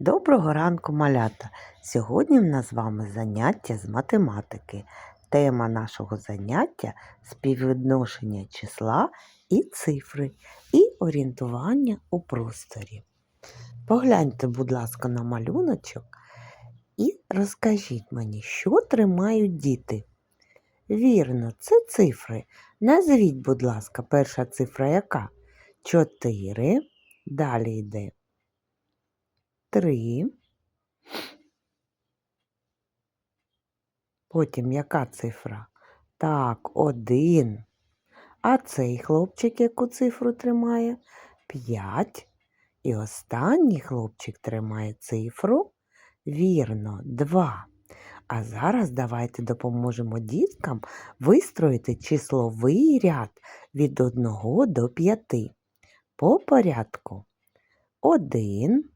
Доброго ранку, малята! Сьогодні в нас з вами заняття з математики. Тема нашого заняття співвідношення числа і цифри і орієнтування у просторі. Погляньте, будь ласка, на малюночок і розкажіть мені, що тримають діти. Вірно, це цифри. Назвіть, будь ласка, перша цифра яка? Чотири. Далі йде три. Потім яка цифра? Так, один. А цей хлопчик яку цифру тримає? П'ять. І останній хлопчик тримає цифру. Вірно, два. А зараз давайте допоможемо діткам вистроїти числовий ряд від 1 до 5. По порядку. Один.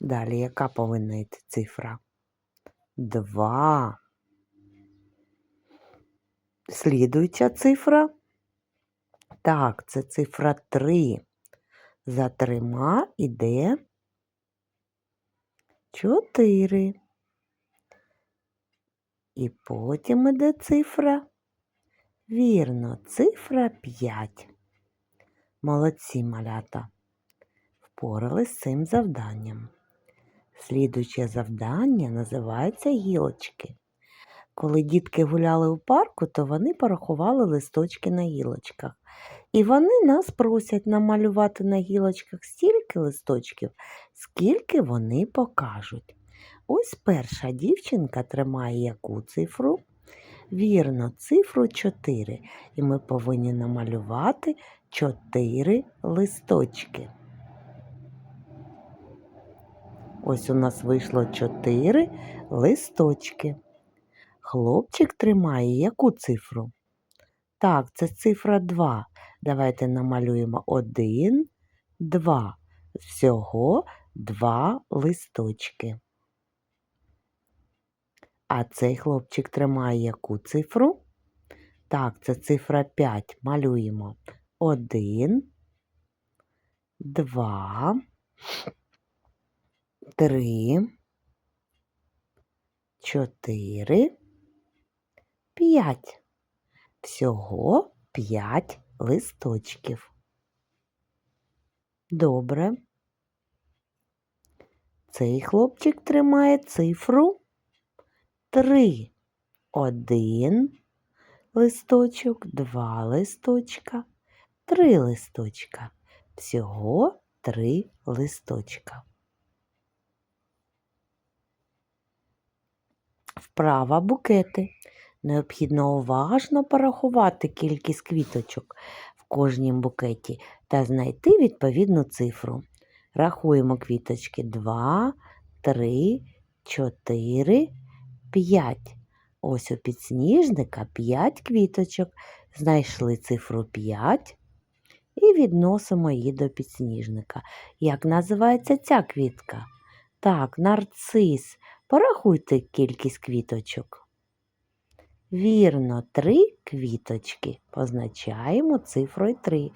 Далі яка повинна йти цифра? Два. Слідуюча цифра. Так, це цифра 3. За трьома іде 4. І потім іде цифра. Вірно, цифра 5. Молодці малята. Впорались з цим завданням. Слідуюче завдання називається гілочки. Коли дітки гуляли у парку, то вони порахували листочки на гілочках. І вони нас просять намалювати на гілочках стільки листочків, скільки вони покажуть. Ось перша дівчинка тримає яку цифру? Вірно, цифру 4. І ми повинні намалювати 4 листочки. Ось у нас вийшло 4 листочки. Хлопчик тримає яку цифру? Так, це цифра 2. Давайте намалюємо 1, 2. Всього 2 листочки. А цей хлопчик тримає яку цифру? Так, це цифра 5. Малюємо 1, 2, 3, 4, 5. Всього 5 листочків. Добре. Цей хлопчик тримає цифру 3. Один листочок, два листочка, три листочка. Всього три листочка. Вправа букети. Необхідно уважно порахувати кількість квіточок в кожній букеті та знайти відповідну цифру. Рахуємо квіточки 2, 3, 4, 5. Ось у підсніжника 5 квіточок. Знайшли цифру 5 і відносимо її до підсніжника. Як називається ця квітка? Так, нарцис. Порахуйте кількість квіточок. Вірно, три квіточки. Позначаємо цифрою 3.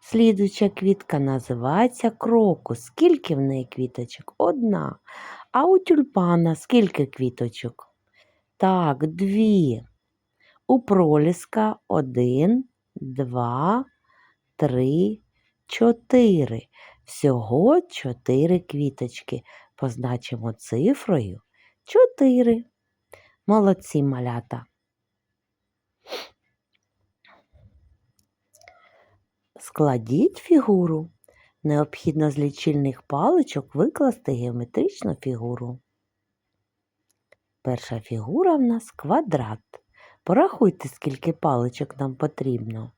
Слідуюча квітка називається крокус. Скільки в неї квіточок? Одна. А у тюльпана скільки квіточок? Так, дві. У проліска один, два, три, чотири. Всього чотири квіточки. Позначимо цифрою 4. Молодці малята. Складіть фігуру. Необхідно з лічильних паличок викласти геометричну фігуру. Перша фігура в нас квадрат. Порахуйте, скільки паличок нам потрібно.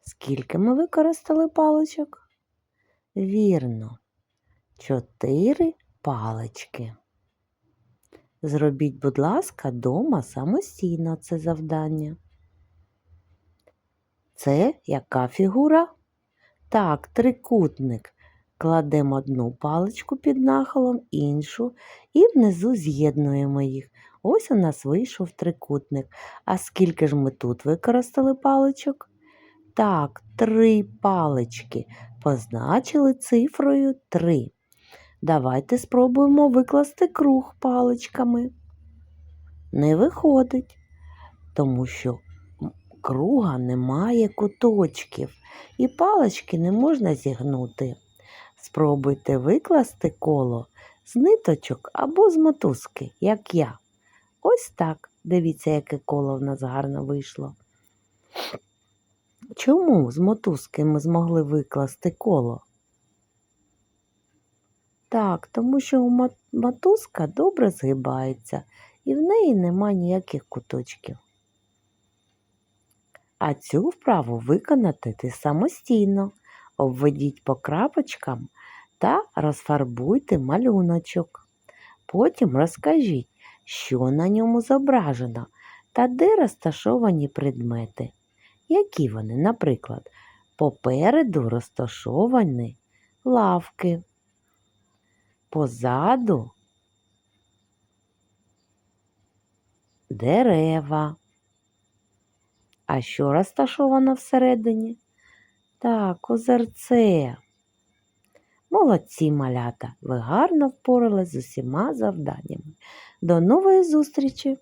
Скільки ми використали паличок? Вірно, чотири палички. Зробіть, будь ласка, дома самостійно це завдання. Це яка фігура? Так, трикутник. Кладемо одну паличку під нахилом, іншу і внизу з'єднуємо їх. Ось у нас вийшов трикутник. А скільки ж ми тут використали паличок? Так, три палички. Позначили цифрою три. Давайте спробуємо викласти круг паличками. Не виходить, тому що круга немає куточків і палички не можна зігнути. Спробуйте викласти коло з ниточок або з мотузки, як я. Ось так. Дивіться, яке коло в нас гарно вийшло. Чому з мотузки ми змогли викласти коло? Так, тому що мо- мотузка добре згибається і в неї нема ніяких куточків. А цю вправу виконати ти самостійно. Обведіть по крапочкам та розфарбуйте малюночок. Потім розкажіть, що на ньому зображено та де розташовані предмети. Які вони, наприклад, попереду розташовані лавки, позаду дерева. А що розташовано всередині? Так, озерце. Молодці малята, ви гарно впорались з усіма завданнями. До нової зустрічі!